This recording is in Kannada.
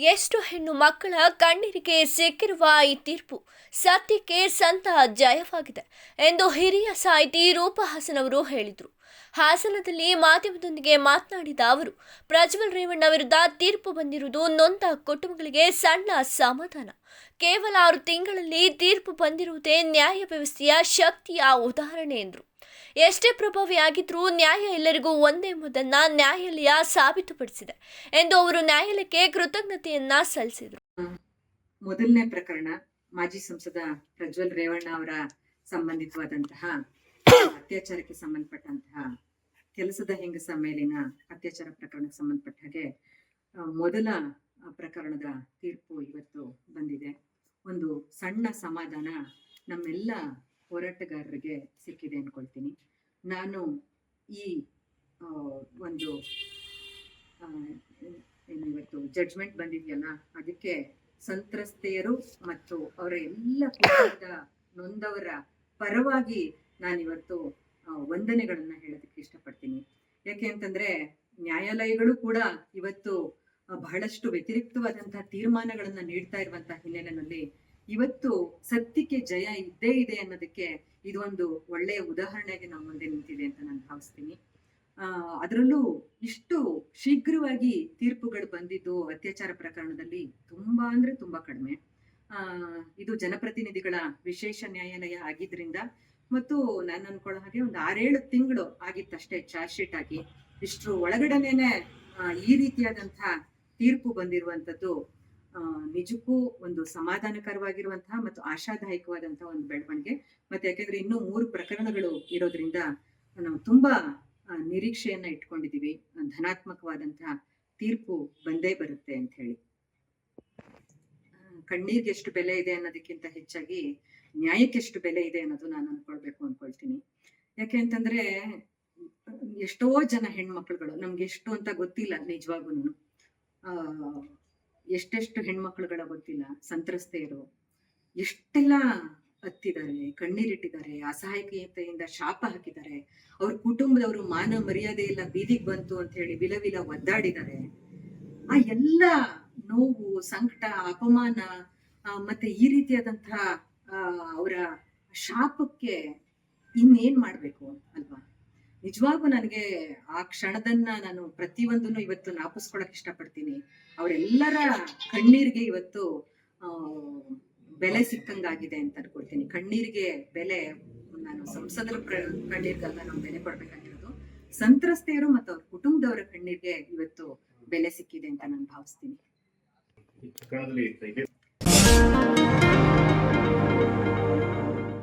ಎಷ್ಟು ಹೆಣ್ಣು ಮಕ್ಕಳ ಕಣ್ಣೀರಿಗೆ ಸಿಕ್ಕಿರುವ ಈ ತೀರ್ಪು ಸತ್ಯಕ್ಕೆ ಸಂತ ಜಯವಾಗಿದೆ ಎಂದು ಹಿರಿಯ ಸಾಹಿತಿ ರೂಪ ಹಾಸನ್ ಅವರು ಹೇಳಿದರು. ಹಾಸನದಲ್ಲಿ ಮಾಧ್ಯಮದೊಂದಿಗೆ ಮಾತನಾಡಿದ ಅವರು, ಪ್ರಜ್ವಲ್ ರೇವಣ್ಣ ವಿರುದ್ಧ ತೀರ್ಪು ಬಂದಿರುವುದು ನೊಂದ ಕುಟುಂಬಗಳಿಗೆ ಸಣ್ಣ ಸಮಾಧಾನ. ಕೇವಲ ಆರು ತಿಂಗಳಲ್ಲಿ ತೀರ್ಪು ಬಂದಿರುವುದೇ ನ್ಯಾಯ ವ್ಯವಸ್ಥೆಯ ಶಕ್ತಿಯ ಉದಾಹರಣೆ ಎಂದರು. ಎಷ್ಟೇ ಪ್ರಭಾವಿಯಾಗಿದ್ರೂ ನ್ಯಾಯ ಎಲ್ಲರಿಗೂ ಒಂದೇ ಎಂಬುದನ್ನ ನ್ಯಾಯಾಲಯ ಸಾಬೀತುಪಡಿಸಿದೆ ಎಂದು ಅವರು ನ್ಯಾಯಾಲಯಕ್ಕೆ ಕೃತಜ್ಞತೆಯನ್ನ ಸಲ್ಲಿಸಿದರು. ಮೊದಲನೇ ಪ್ರಕರಣ ಮಾಜಿ ಸಂಸದ ಪ್ರಜ್ವಲ್ ರೇವಣ್ಣ ಅವರ ಸಂಬಂಧಿತವಾದಂತಹ ಅತ್ಯಾಚಾರಕ್ಕೆ ಸಂಬಂಧಪಟ್ಟಂತಹ ಕೆಲಸದ ಹೆಂಗಸ ಮೇಲಿನ ಅತ್ಯಾಚಾರ ಪ್ರಕರಣಕ್ಕೆ ಸಂಬಂಧಪಟ್ಟ ಹಾಗೆ ಮೊದಲ ಪ್ರಕರಣದ ತೀರ್ಪು ಇವತ್ತು ಬಂದಿದೆ. ಒಂದು ಸಣ್ಣ ಸಮಾಧಾನ ನಮ್ಮೆಲ್ಲ ಹೋರಾಟಗಾರರಿಗೆ ಸಿಕ್ಕಿದೆ ಅನ್ಕೊಳ್ತೀನಿ. ನಾನು ಈ ಒಂದು ಏನಿವತ್ತು ಜಡ್ಜ್ಮೆಂಟ್ ಬಂದಿದೆಯಲ್ಲ, ಅದಕ್ಕೆ ಸಂತ್ರಸ್ತೆಯರು ಮತ್ತು ಅವರ ಎಲ್ಲ ಕುಟುಂಬದ ನೊಂದವರ ಪರವಾಗಿ ನಾನಿವತ್ತು ವಂದನೆಗಳನ್ನ ಹೇಳೋದಕ್ಕೆ ಇಷ್ಟಪಡ್ತೀನಿ. ಯಾಕೆ ಅಂತಂದ್ರೆ, ನ್ಯಾಯಾಲಯಗಳು ಕೂಡ ಇವತ್ತು ಬಹಳಷ್ಟು ವ್ಯತಿರಿಕ್ತವಾದಂತಹ ತೀರ್ಮಾನಗಳನ್ನ ನೀಡ್ತಾ ಇರುವಂತಹ ಹಿನ್ನೆಲೆಯಲ್ಲಿ ಇವತ್ತು ಸತ್ಯಕ್ಕೆ ಜಯ ಇದ್ದೇ ಇದೆ ಅನ್ನೋದಕ್ಕೆ ಇದೊಂದು ಒಳ್ಳೆಯ ಉದಾಹರಣೆಗೆ ನಮ್ಮ ಮುಂದೆ ನಿಂತಿದೆ ಅಂತ ನಾನು ಭಾವಿಸ್ತೀನಿ. ಅದರಲ್ಲೂ ಇಷ್ಟು ಶೀಘ್ರವಾಗಿ ತೀರ್ಪುಗಳು ಬಂದಿದ್ದು ಅತ್ಯಾಚಾರ ಪ್ರಕರಣದಲ್ಲಿ ತುಂಬಾ ಅಂದ್ರೆ ತುಂಬಾ ಕಡಿಮೆ. ಇದು ಜನಪ್ರತಿನಿಧಿಗಳ ವಿಶೇಷ ನ್ಯಾಯಾಲಯ ಆಗಿದ್ರಿಂದ ಮತ್ತು ನಾನು ಅನ್ಕೊಳ್ಳೋ ಹಾಗೆ ಒಂದು ಆರೇಳು ತಿಂಗಳು ಆಗಿತ್ತಷ್ಟೇ ಚಾರ್ಜ್ ಶೀಟ್ ಆಗಿ ಇಷ್ಟು ಒಳಗಡೆನೆ ಈ ರೀತಿಯಾದಂತಹ ತೀರ್ಪು ಬಂದಿರುವಂತದ್ದು ನಿಜಕ್ಕೂ ಒಂದು ಸಮಾಧಾನಕರವಾಗಿರುವಂತಹ ಮತ್ತು ಆಶಾದಾಯಕವಾದಂತಹ ಒಂದು ಬೆಳವಣಿಗೆ. ಮತ್ತೆ ಯಾಕೆಂದ್ರೆ ಇನ್ನೂ ಮೂರು ಪ್ರಕರಣಗಳು ಇರೋದ್ರಿಂದ ನಾವು ತುಂಬಾ ನಿರೀಕ್ಷೆಯನ್ನ ಇಟ್ಕೊಂಡಿದೀವಿ ಧನಾತ್ಮಕವಾದಂತಹ ತೀರ್ಪು ಬಂದೇ ಬರುತ್ತೆ ಅಂತ ಹೇಳಿ. ಕಣ್ಣೀರ್ಗೆ ಎಷ್ಟು ಬೆಲೆ ಇದೆ ಅನ್ನೋದಕ್ಕಿಂತ ಹೆಚ್ಚಾಗಿ ನ್ಯಾಯಕ್ಕೆ ಎಷ್ಟು ಬೆಲೆ ಇದೆ ಅನ್ನೋದು ನಾನು ಅನ್ಕೊಳ್ಬೇಕು ಅನ್ಕೊಳ್ತೀನಿ. ಯಾಕೆ ಅಂತಂದ್ರೆ, ಎಷ್ಟೋ ಜನ ಹೆಣ್ಮಕ್ಳುಗಳು ನಮ್ಗೆ ಎಷ್ಟು ಅಂತ ಗೊತ್ತಿಲ್ಲ ನಿಜವಾಗೂ ಆ ಎಷ್ಟೆಷ್ಟು ಹೆಣ್ಮಕ್ಳುಗಳ ಗೊತ್ತಿಲ್ಲ ಸಂತ್ರಸ್ತೆಯರು ಎಷ್ಟೆಲ್ಲ ಹತ್ತಿದ್ದಾರೆ, ಕಣ್ಣೀರಿಟ್ಟಿದ್ದಾರೆ ಅಸಹಾಯಕೀಯತೆಯಿಂದ ಶಾಪ ಹಾಕಿದ್ದಾರೆ. ಅವ್ರ ಕುಟುಂಬದವರು ಮಾನ ಮರ್ಯಾದೆ ಎಲ್ಲ ಬೀದಿಗೆ ಬಂತು ಅಂತ ಹೇಳಿ ವಿಲವಿಲ ಒದ್ದಾಡಿದ್ದಾರೆ. ಆ ಎಲ್ಲ ನೋವು, ಸಂಕಟ, ಅಪಮಾನ ಮತ್ತೆ ಈ ರೀತಿಯಾದಂತಹ ಅವರ ಶಾಪಕ್ಕೆ ಇನ್ನೇನ್ ಮಾಡ್ಬೇಕು ನಿಜವಾಗೂ ನನಗೆ ಆ ಕ್ಷಣದನ್ನ ನಾನು ಪ್ರತಿಯೊಂದನ್ನು ಇವತ್ತು ನಾಪಿಸ್ಕೊಳಕ್ ಇಷ್ಟಪಡ್ತೀನಿ. ಅವರೆಲ್ಲರ ಕಣ್ಣೀರಿಗೆ ಇವತ್ತು ಬೆಲೆ ಸಿಕ್ಕಂಗಾಗಿದೆ ಅಂತ ಅನ್ಕೊಳ್ತೀನಿ. ಕಣ್ಣೀರಿಗೆ ಬೆಲೆ ನಾನು ಸಂಸದರ ಕಣ್ಣೀರ್ಗಲ್ಲ ನಾವು ಬೆಲೆ ಕೊಡ್ಬೇಕಾಗಿರೋದು ಸಂತ್ರಸ್ತೆಯರು ಮತ್ತು ಅವ್ರ ಕುಟುಂಬದವರ ಕಣ್ಣೀರಿಗೆ ಇವತ್ತು ಬೆಲೆ ಸಿಕ್ಕಿದೆ ಅಂತ ನಾನು ಭಾವಿಸ್ತೀನಿ.